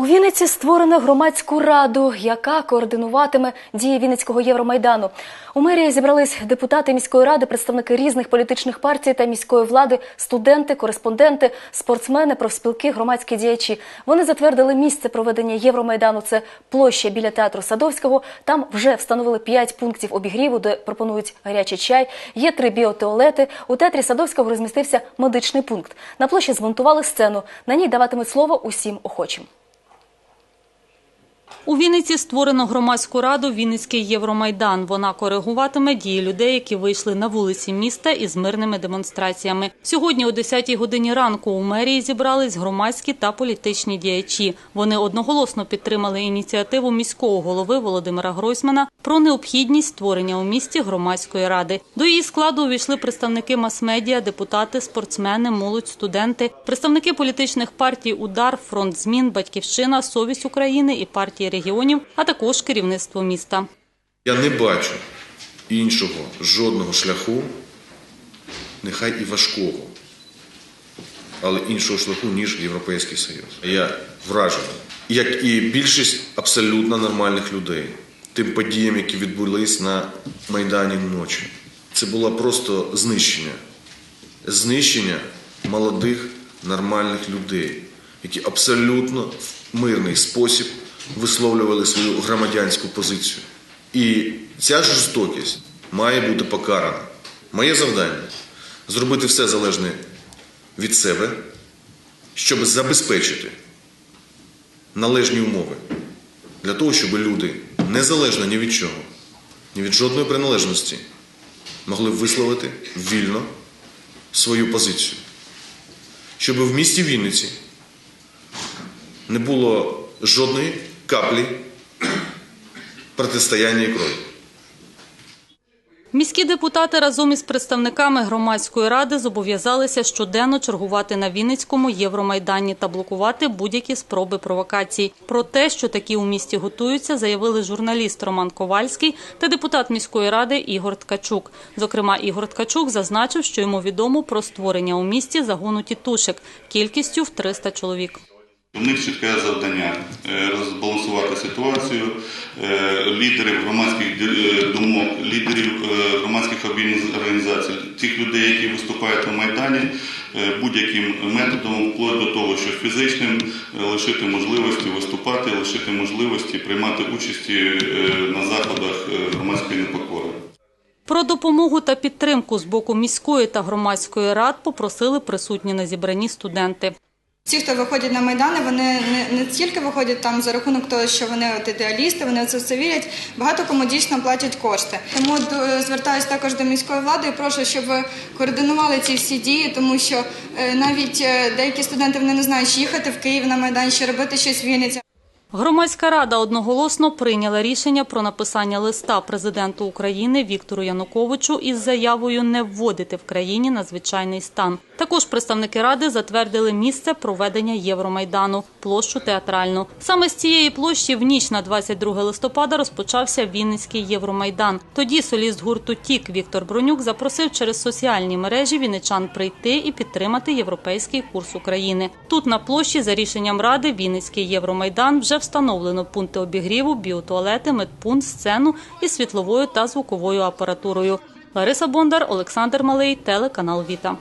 У Вінниці створено громадську раду, яка координуватиме дії Вінницького Євромайдану. У мерії зібрались депутати міської ради, представники різних політичних партій та міської влади, студенти, кореспонденти, спортсмени, профспілки, громадські діячі. Вони затвердили місце проведення Євромайдану. Це площа біля театру Садовського. Там вже встановили п'ять пунктів обігріву, де пропонують гарячий чай. Є три біотуалети. У театрі Садовського розмістився медичний пункт. На площі змонтували сцену. На ній даватимуть слово усім охочим. У Вінниці створено громадську раду Вінницький Євромайдан. Вона коригуватиме дії людей, які вийшли на вулиці міста із мирними демонстраціями. Сьогодні о 10-й годині ранку у мерії зібрались громадські та політичні діячі. Вони одноголосно підтримали ініціативу міського голови Володимира Гройсмана про необхідність створення у місті громадської ради. До її складу увійшли представники мас-медіа, депутати, спортсмени, молодь, студенти, представники політичних партій Удар, Фронт змін, Батьківщина, Совість України і партії регіонів, а також керівництво міста. Я не бачу іншого жодного шляху, нехай і важкого, але іншого шляху, ніж Європейський Союз. Я вражений, як і більшість абсолютно нормальних людей, тим подіям, які відбулись на Майдані ночі. Це було просто знищення. Знищення молодих нормальних людей, які абсолютно в мирний спосіб висловлювали свою громадянську позицію. І ця жорстокість має бути покарана. Моє завдання зробити все залежне від себе, щоб забезпечити належні умови для того, щоб люди незалежно ні від чого, ні від жодної приналежності могли висловити вільно свою позицію. Щоб в місті Вінниці не було жодної каплі протистояння і крові. Міські депутати разом із представниками громадської ради зобов'язалися щоденно чергувати на Вінницькому Євромайдані та блокувати будь-які спроби провокацій. Про те, що такі у місті готуються, заявили журналіст Роман Ковальський та депутат міської ради Ігор Ткачук. Зокрема, Ігор Ткачук зазначив, що йому відомо про створення у місті загону тітушек кількістю в 300 чоловік. У них чітке завдання е, розбалансувати ситуацію. Е, Лідерів громадських е, думок, лідерів громадських організацій, тих людей, які виступають на Майдані, будь-яким методом, вплоть до того, що фізичним лишити можливості виступати, лишити можливості приймати участі е, на заходах громадської непокори. Про допомогу та підтримку з боку міської та громадської рад попросили присутні на зібранні студенти. Ті, хто виходять на майдани, вони не, не тільки виходять там за рахунок того, що вони от ідеалісти, вони це все вірять. Багато кому дійсно платять кошти. Тому звертаюся також до міської влади і прошу, щоб координували ці всі дії, тому що е, навіть е, деякі студенти вони не знають, чи їхати в Київ на майдан, чи робити щось в Вінниці. Громадська рада одноголосно прийняла рішення про написання листа президенту України Віктору Януковичу із заявою не вводити в країні надзвичайний стан. Також представники ради затвердили місце проведення Євромайдану площу театральну. Саме з цієї площі в ніч на 22 листопада розпочався Вінницький Євромайдан. Тоді соліст гурту Тік Віктор Бронюк запросив через соціальні мережі вінничан прийти і підтримати європейський курс України. Тут на площі за рішенням ради Вінницький Євромайдан вже встановлено пункти обігріву, біотуалети, медпункт, сцену із світловою та звуковою апаратурою. Лариса Бондар, Олександр Малий, телеканал Віта.